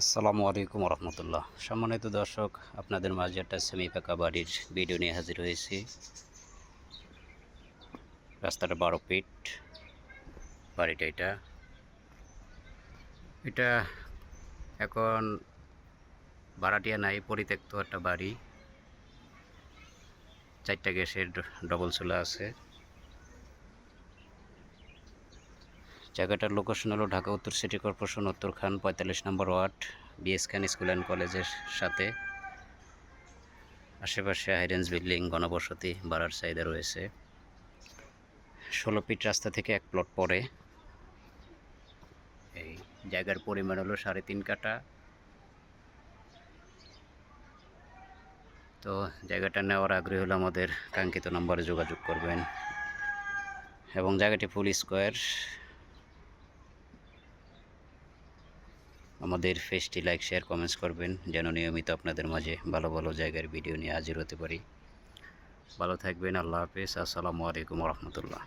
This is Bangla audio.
আসসালামু আলাইকুম রহমতুল্লাহ সম্মানিত দর্শক, আপনাদের মাঝে একটা সেমি পাকা বাড়ির ভিডিও নিয়ে হাজির হয়েছি। রাস্তাটা বারো ফিট বাড়িটা এটা। এটা এখন ভাড়াটিয়া নাই, পরিত্যক্ত একটা বাড়ি। চারটা গ্যাসের ডবল চুলা আছে। জায়গাটার লোকেশন হলো ঢাকা উত্তর সিটি কর্পোরেশন উত্তরখান পঁয়তাল্লিশ number ward BS Khan school and কলেজের সাথে। আশেপাশে হাইরেঞ্জ বিল্ডিং গণবসতি বাড়ার চাহিদা রয়েছে। ষোলো ফিট রাস্তা থেকে এক প্লট পরে এই জায়গার পরিমাণ হলো সাড়ে তিন কাটা তো জায়গাটা নেওয়ার আগ্রহী হলে আমাদের কাঙ্ক্ষিত নম্বরে যোগাযোগ করবেন। এবং জায়গাটি ফুল স্কোয়ার আমাদের ফেসটি লাইক, শেয়ার কমেন্টস করবেন, যেন নিয়মিত আপনাদের মাঝে ভালো ভালো জায়গার ভিডিও নিয়ে হাজির হতে পারি। ভালো থাকবেন, আল্লাহ হাফিজ, আসসালামু আলাইকুম রহমতুল্লাহ।